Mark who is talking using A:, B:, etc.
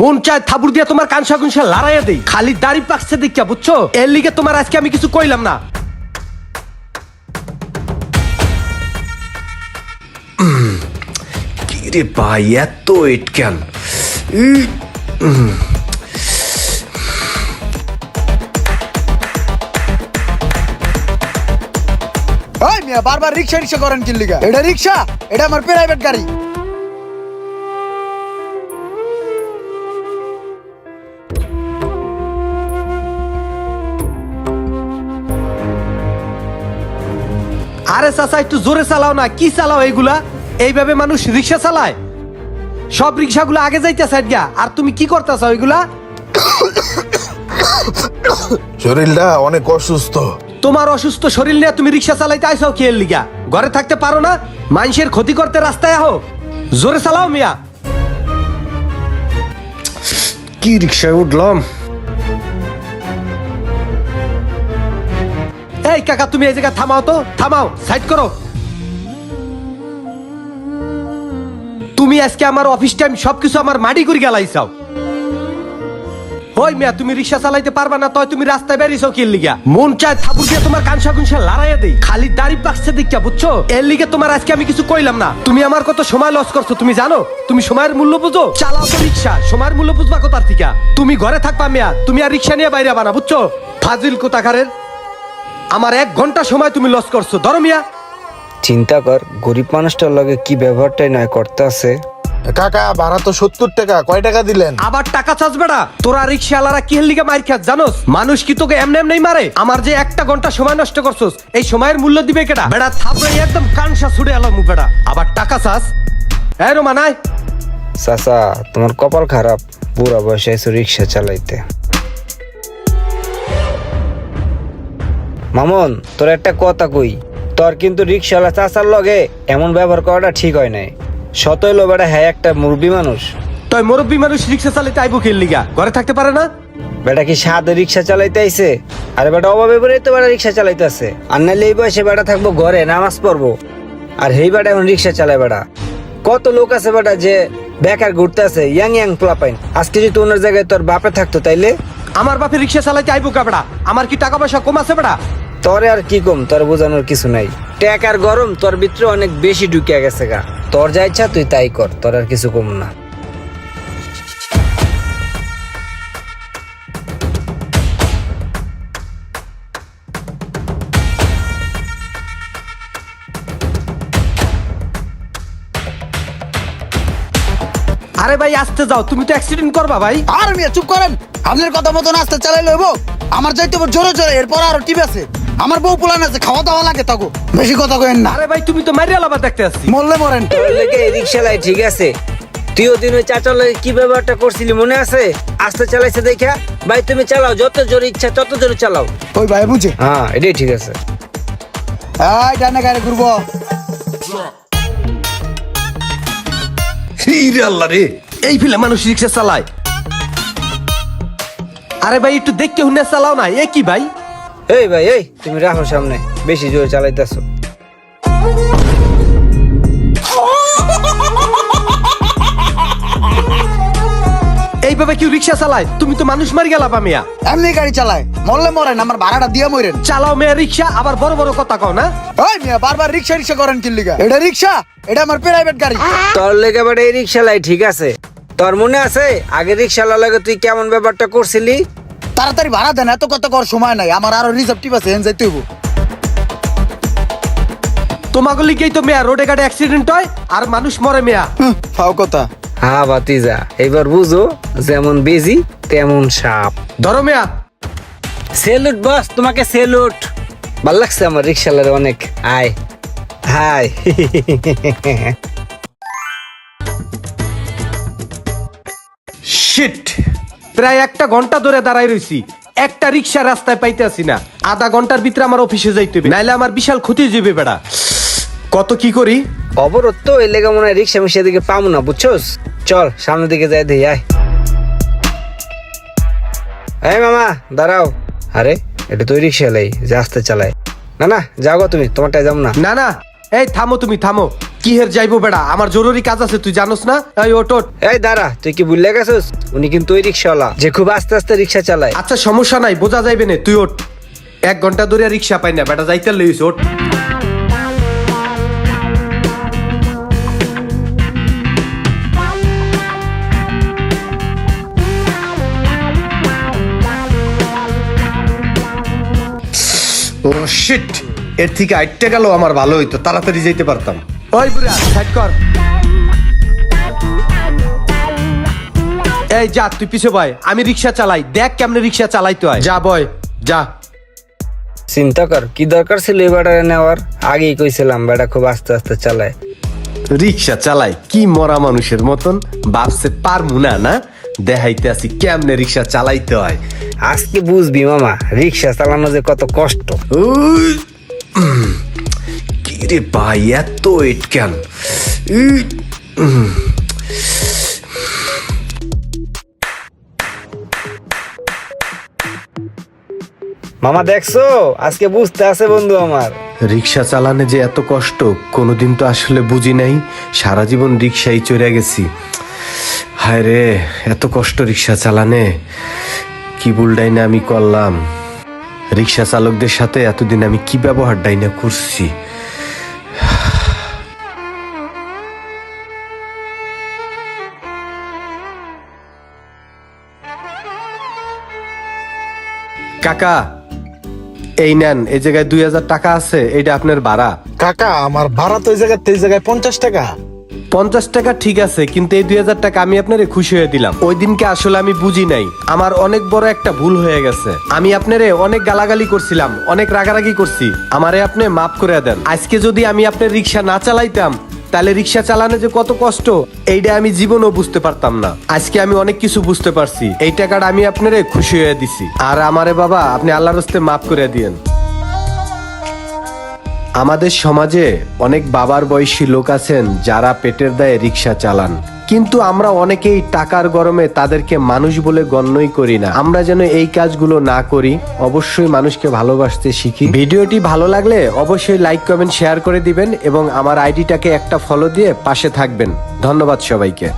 A: মন চায় থাবুর দিয়ে তোমার কানসা কুনসা লড়াইয়া দেই। খালি দাড়ি পাকছে দেখিয়া, বুঝছ? এর লিগে তোমার আজকে আমি কিছু কইলাম না। কিরে ভাই, এত ইট কেন
B: বারবার রিক্সা রিক্সা করেন কি লিগা? এটা রিক্সা, এটা আমার প্রাইভেট গাড়ি।
A: আরে চাচা একটু জোরে চালাও না। কি চালাও এইগুলা? এইভাবে মানুষ রিক্সা চালায়? সব রিক্সাগুলো আগে যাইতে সাইড গা আর তুমি কি করতেছ ওইগুলা?
C: শরীরটা অনেক অসুস্থ।
A: তোমার অসুস্থ শরীর নিয়ে তুমি রিক্সা চালাইতে আইসাও কি এর লিগা? ঘরে থাকতে পারো না? মানুষের ক্ষতি করতে রাস্তায় আহো। জোরে চালাও মিয়া। কি রিক্সায় উঠলাম? এই কাকা, তুমি এই থামাও তো, থামাও সাইড করো। তুমি আজকে আমার অফিস টাইম সবকিছু আমার মাটি করে গেলাইছাও। মিয়া, তুমি রিক্সা চালাইতে পারবা না, তয় তুমি রাস্তায় কি লিগা। মন চায় দিয়ে তোমার লড়াইয়া দেই। খালি দাড়ি পাকছে বুঝছ? এর লিগে তোমার আজকে আমি কিছু কইলাম না। তুমি আমার কত সময় লস করছ, তুমি জানো? তুমি সময়ের মূল্য বুঝো? চালাও তো রিক্সা, সময়ের মূল্য বুঝবা কোথার থেকে? তুমি ঘরে থাকবা মিয়া, তুমি আর রিক্সা নিয়ে বাইরে বানা বুঝছ? ফাজিল কোথাকারের? আমার এক ঘণ্টা সময় তুমি লস করছ। ধরো মিয়া।
D: চিন্তা কর গরিব মানুষটার লগে কি ব্যবহারটাই নয় করতে আছে।
C: কাকা ভাড়া তো সত্তর টাকা কয় টাকা দিলেন?
A: আবার টাকা চাস বেড়া। তোরা রিক্সাওয়ালারা কি লিগে মার খাস জানোস? মানুষ কি তোকে এমনি এমনি মারে? আমার যে একটা ঘণ্টা সময় নষ্ট করছস এই সময়ের মূল্য দিবে কেডা? বেড়া থাপড়ে একদম কানসা ছুড়ে এলাম বেড়া। আবার টাকা চাস? এই রোমা নাই
D: চাচা তোমার কপাল খারাপ। বুড়া বয়সে এসে রিক্সা চালাইতে। মামন তোর একটা কথা কই। তোর কিন্তু রিক্সাওয়ালা চাচার লগে এমন ব্যবহার করাটা ঠিক হয় নাই। সতই লো বেটা হ্যাঁ একটা মুরব্বী মানুষ।
A: তুই মুরব্বী মানুষ রিক্সা চালাইতে আইবো কি লিগা? ঘরে থাকতে পারে না?
D: বেটা কি সাদে রিক্সা চালাইতে আইছে? আরে বেটা অভাবে পড়ে তো বেটা রিক্সা চালাইতে আছে আর নাহলে এই বয়সে বেটা থাকব ঘরে নামাজ পড়ব। আর হেই বেটা এখন রিক্সা চালায় বেটা। কত লোক আছে বেটা যে বেকার ঘুরতে আছে ইয়াং ইয়াং পোলাপাইন। আজকে যদি ওনার জায়গায় তোর বাপে থাকতো তাইলে?
A: আমার বাপে রিক্সা চালাইতে আইবো কা বেড়া আমার কি টাকা পয়সা কম আছে বেড়া
D: তোরে আর কি কম? তোর বোঝানোর কিছু নাই। ট্যাক আর গরম তোর ভিতরে অনেক বেশি ঢুকিয়া গেছে গা। তোর যা ইচ্ছা তুই তাই কর তোর আর কিছু কম না।
A: আরে ভাই আসতে যাও। তুমি তো অ্যাক্সিডেন্ট করবা ভাই।
B: আর মিয়া চুপ করেন। আপনার কথা মতো নাস্তা চালাই লইব। আমার যাইতে জোরে জোরে এরপর আরও টিপ আছে। আমার বউ পুলান আছে খাওয়া দাওয়া লাগে তাকো বেশি কথা কইেন না।
A: আরে ভাই তুমি তো মারিয়া লাভা দেখতে আসছি।
B: মরলে মরেন।
D: লেগে রিক্সা লাই ঠিক আছে। তুইও দিন ওই চাচার লাগে কি ব্যবহারটা করছিলি মনে আছে? আস্তে চালাইছে দেখা ভাই তুমি চালাও যত জোরে ইচ্ছা তত জোরে চালাও।
B: ওই ভাই বুঝে?
D: হ্যাঁ এটাই ঠিক আছে।
B: এই ডানে গাড়ি ঘুরবো।
A: আল্লাহ রে। এই ফিলে মানুষ রিক্সা চালায়। আরে ভাই একটু দেখতে হুনে চালাও না এ কি ভাই?
D: এই ভাই এই তুমি রাখো সামনে। বেশি জোরে চালাইতেছো।
A: এইভাবে কেউ রিক্সা চালায়? তুমি তো মানুষ মারি গেলা মিয়া।
B: এমনি গাড়ি চালায়। মরলে মরেন আমার ভাড়াটা দিয়ে মরেন।
A: চালাও মেয়া রিক্সা আবার বড় বড় কথা কও না।
B: ওই মিয়া বারবার রিক্সা রিক্সা করেন কি লিগা? এটা রিক্সা এটা আমার প্রাইভেট গাড়ি।
D: তোর লেগে বাট এই রিক্সা লাই ঠিক আছে। তোর মনে আছে আগে রিক্সা লাগে তুই কেমন ব্যাপারটা করছিলি?
B: তাড়াতাড়ি ভাড়া দেন এত কত কর সময় নাই। আমার আরও রিজার্ভ টিপ আছে এন যাইতে হইব।
A: তোমাকে লিখেই তো মেয়া রোডে ঘাটে অ্যাক্সিডেন্ট হয় আর মানুষ মরে মেয়া।
B: হুঁ, ফাও কথা।
D: হ্যাঁ বাতিজা এবার বুঝো যেমন বেজি তেমন সাপ।
A: ধরো মেয়া।
D: সেলুট বস তোমাকে সেলুট ভালো লাগছে আমার রিক্সালারে অনেক। আয়। হাই।
A: শিট প্রায় একটা ঘণ্টা ধরে দাঁড়াই রইছি। একটা রিক্সা রাস্তায় পাইতে আসি না। আধা ঘণ্টার ভিতরে আমার অফিসে যাইতে হবে নাইলে আমার বিশাল ক্ষতি যাবে বেড়া। কত কি করি?
D: অবরোধ তো এই লেগে মনে হয় রিক্সা মিশিয়া দিকে পাবো না বুঝছোস? চল সামনের দিকে যাই দেই আয়। এই মামা দাঁড়াও। আরে এটা তুই রিক্সা লাই যে আস্তে চালায়। না না যাও গো তুমি তোমারটাই যাও না।
A: না না এই থামো তুমি থামো। কি হের যাইবো বেড়া? আমার জরুরি কাজ আছে তুই জানোস না? এই ওট ওট।
D: এই দাঁড়া তুই কি ভুলে গেছিস উনি কিন্তু ওই রিক্সাওয়ালা যে খুব আস্তে আস্তে রিক্সা চালায়।
A: আচ্ছা সমস্যা নাই বোঝা যাইবে না তুই ওঠ। এক ঘণ্টা ধরে রিক্সা পাই না বেটা যাইতে লইস ওঠ। ও শিট এর থেকে আইটটা গেল আমার ভালো হইতো তাড়াতাড়ি যেতে পারতাম। ওই বুড়া সাইড কর। এই যা তুই পিছে বয় আমি রিক্সা চালাই দেখ কেমনে রিক্সা চালাইতে হয় যা বয় যা।
D: চিন্তা কর কি দরকার ছিল এই বেটারে নেওয়ার? আগেই কইছিলাম বেটা খুব আস্তে আস্তে চালায়।
A: রিক্সা চালাই কি মরা মানুষের মতন? বাপসে পারমু না না? দেখাইতে আসি কেমনে রিক্সা চালাইতে হয়।
D: আজকে বুঝবি মামা রিক্সা চালানো যে কত কষ্ট।
A: রে ভাই এত এট কেন?
D: মামা দেখছ? আজকে বুঝতে আছে বন্ধু আমার।
A: রিক্সা চালানে যে এত কষ্ট কোনোদিন তো আসলে বুঝি নাই। সারা জীবন রিক্সায় চড়ে গেছি। হায় রে এত কষ্ট রিক্সা চালানে। কি ভুলটাই না আমি করলাম। রিক্সা চালকদের সাথে এতদিন আমি কি ব্যবহারটাই না করছি? কাকা এই নেন এই জায়গায় দুই হাজার টাকা আছে এটা আপনার ভাড়া।
C: কাকা আমার ভাড়া তো এই জায়গায় এই জায়গায় পঞ্চাশ টাকা।
A: পঞ্চাশ টাকা ঠিক আছে কিন্তু এই দুই হাজার টাকা আমি আপনারে খুশি হয়ে দিলাম। ওই দিনকে আসলে আমি বুঝি নাই আমার অনেক বড় একটা ভুল হয়ে গেছে। আমি আপনারে অনেক গালাগালি করছিলাম অনেক রাগারাগি করছি আমারে আপনি মাফ করে দেন। আজকে যদি আমি আপনার রিক্সা না চালাইতাম তাহলে রিক্সা চালানো যে কত কষ্ট, এইটা আমি জীবনও বুঝতে পারতাম না। আজকে আমি অনেক কিছু বুঝতে পারছি। এই টাকাটা আমি আপনারে খুশি হয়ে দিছি। আর আমারে বাবা, আপনি আল্লাহর হস্তে মাফ করে দিয়েন। আমাদের সমাজে অনেক বাবার বয়সী লোক আছেন যারা পেটের দায়ে রিক্সা চালান। কিন্তু আমরা অনেকেই টাকার গরমে তাদেরকে মানুষ বলে গণ্যই করি না। আমরা যেন এই কাজগুলো না করি, অবশ্যই মানুষকে ভালোবাসতে শিখি। ভিডিওটি ভালো লাগলে অবশ্যই লাইক, কমেন্ট, শেয়ার করে দিবেন এবং আমার আইডিটাকে একটা ফলো দিয়ে পাশে থাকবেন। ধন্যবাদ সবাইকে।